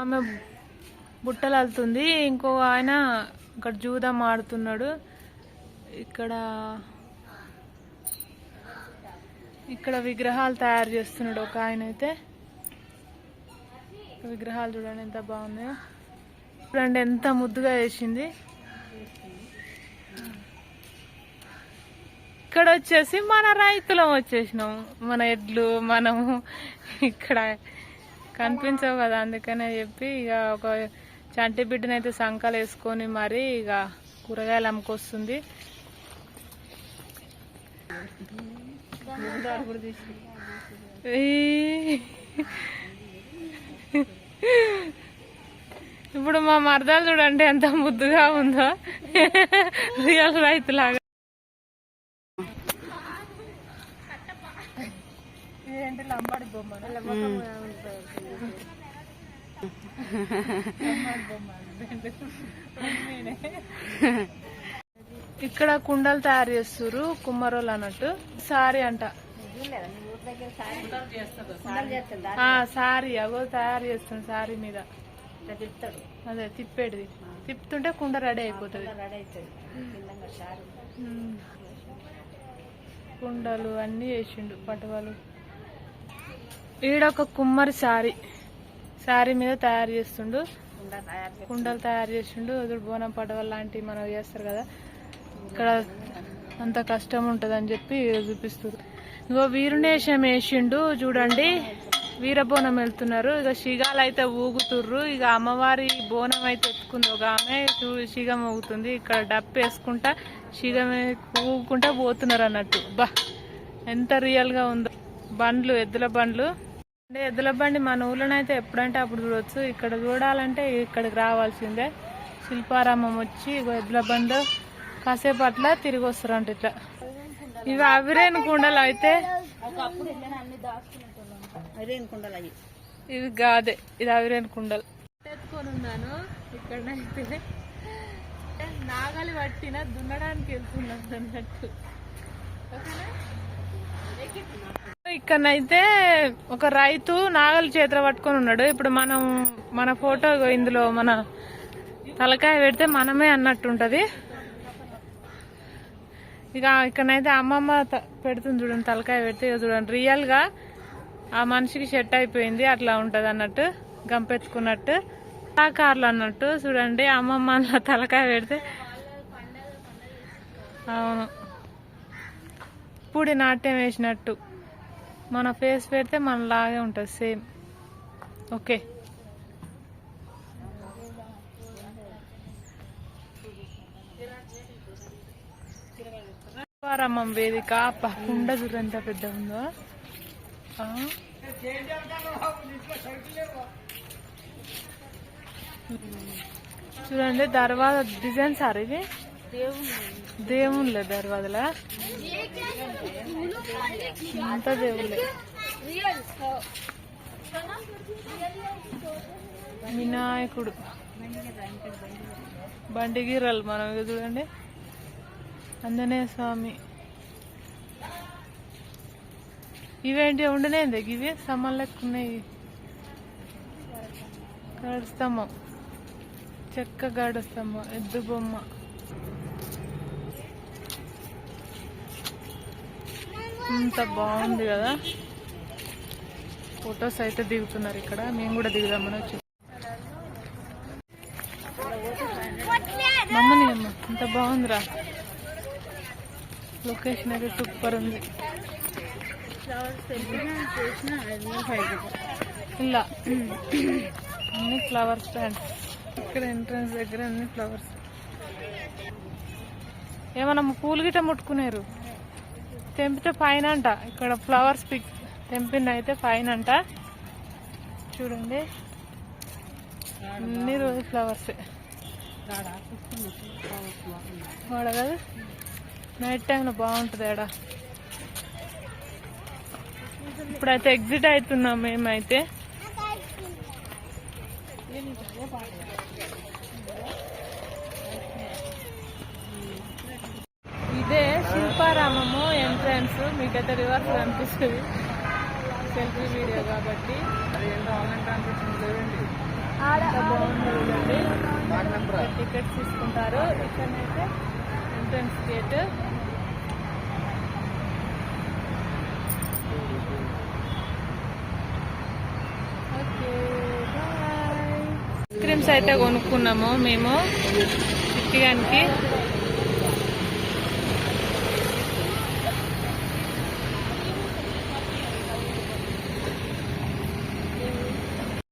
ఆమె బుట్టలు వెళ్తుంది ఇంకో ఆయన ఇక్కడ జూదం ఆడుతున్నాడు. ఇక్కడ ఇక్కడ విగ్రహాలు తయారు చేస్తున్నాడు ఒక ఆయన అయితే. విగ్రహాలు చూడండి ఎంత బాగున్నాయో. చూడండి ఎంత ముద్దుగా వేసింది ఇక్కడ వచ్చేసి మన రైతులం వచ్చేసినాం. మన ఎడ్లు మనము ఇక్కడ కనిపించవు కదా అందుకనే చెప్పి ఇక ఒక చంటి బిడ్డనైతే సంకలు వేసుకొని మరి ఇక కూరగాయలు అమ్ముకొస్తుంది. ఇప్పుడు మా మరదాలు చూడండి ఎంత ముద్దుగా ఉందో. రియల్ రైతులాగా. ఇదేంటి లంబాడి బొమ్మ? ఇక్కడ కుండలు తయారు చేస్తారు కుమ్మరోళ్ళు అన్నట్టు. సారీ అంట. ఆ, సారీ అగో తయారు చేస్తుంది సారీ మీద. అదే తిప్పేటిది. తిప్పుతుంటే కుండ రెడీ అయిపోతుంది. కుండలు అన్ని చేసిండు పటవాలు ఈడొక కుమ్మరి సారీ సారీ మీద తయారు చేస్తుండు. కుండలు తయారు చేసిండు ఎదురు బోనం పడవ లాంటివి మనం చేస్తారు కదా. ఇక్కడ అంత కష్టం ఉంటుంది అని చెప్పి చూపిస్తుంది ఇంకో వీరునేశం వేసిండు చూడండి. వీరబోనం వెళ్తున్నారు. ఇక శిగాలు అయితే ఊగుతుర్రు. ఇక అమ్మవారి బోనం అయితే ఎత్తుకుంది. ఒక ఆమె చూ- శిగం ఊగుతుంది. ఇక్కడ డప్పు వేసుకుంటా శిగం ఊగుకుంటా పోతున్నారు అన్నట్టు. బా ఎంత రియల్గా ఉందో. బండ్లు ఎద్దుల బండ్లు. అంటే ఎద్దుల బండి మన ఊళ్ళోనైతే ఎప్పుడంటే అప్పుడు చూడొచ్చు. ఇక్కడ చూడాలంటే ఇక్కడికి రావాల్సిందే. శిల్పారామం వచ్చి ఎద్దుల బండ్లు కాసేపు అట్లా తిరిగి వస్తారంట ఇట్లా. ఇవి అవిరేను కుండలు అయితే ఇవి గాదే ఇది అవిరేను కుండలు. ఎత్తుకొని ఉన్నాను. ఇక్కడనైతే నాగలి పట్టిన దున్నడానికి వెళ్తున్నాను అన్నట్టు. ఓకేనా? ఇక్కడనైతే ఒక రైతు నాగలి చేతిలో పట్టుకొని ఉన్నాడు. ఇప్పుడు మనం మన ఫోటో ఇందులో మన తలకాయ పెడితే మనమే అన్నట్టు ఉంటది. ఇక ఇక్కడనైతే అమ్మమ్మ పెడుతుంది చూడండి తలకాయ పెడితే ఇక చూడండి. రియల్గా ఆ మనిషికి సెట్ అయిపోయింది అట్లా ఉంటది అన్నట్టు గంపెత్తుకున్నట్టు. కళాకారులు అన్నట్టు చూడండి అమ్మమ్మ తలకాయ పెడితే. అవును. పూడి నాట్యం వేసినట్టు. మన ఫేస్ పెడితే మనలాగే ఉంటుంది సేమ్ ఓకే వారమ్మం వేదిక అప్ప కుండ చూడు ఎంత పెద్ద ఉందో. ఆ? చూడండి తర్వాత డిజైన్ సార్ ఇది? దేవుళ్ళే దర్వాజలా. అంత దేవుళ్ళే. వినాయకుడు. బండిగిరలు మనం చూడండి. ఆంజనేయ స్వామి. ఇవేంటి ఉండనేంది ఇవి సమన్ లెక్క ఉన్నాయి గాడి స్తంభం. చెక్క గడుస్తాము స్తంభం. ఎద్దు బొమ్మ. ఇంత బాగుంది కదా. ఫొటోస్ అయితే దిగుతున్నారు ఇక్కడ. మేము కూడా దిగుదామని వచ్చి నమ్మని అమ్మ ఇంత బాగుందిరా. లొకేషన్ అయితే సూపర్ ఉంది. ఇలా. అన్ని ఫ్లవర్ స్టాండ్ ఇక్కడ ఎంట్రన్స్ దగ్గర అన్ని ఫ్లవర్స్ ఏమన్నా పూలు గిట్ట ముట్టుకున్నారు తెంపితే ఫైన్ అంట. ఇక్కడ ఫ్లవర్స్ పిక్ తెంపిందైతే ఫైన్ అంట. చూడండి. అన్ని రోజు ఫ్లవర్స్. వాడ కదా? నైట్ టైంలో బాగుంటుంది ఆడ. ఇప్పుడైతే ఎగ్జిట్ అవుతున్నాం మేమైతే. శిల్పారామము ఎంట్రన్స్ మీకైతే రివర్స్ కనిపిస్తుంది సెల్ఫీ వీడియో కాబట్టి. టికెట్స్ తీసుకుంటారు. ఇక్కడనైతే ఎంట్రన్స్ గేట్ ఐస్ క్రీమ్స్ అయితే కొనుక్కున్నాము మేము. చిట్టిగానికి.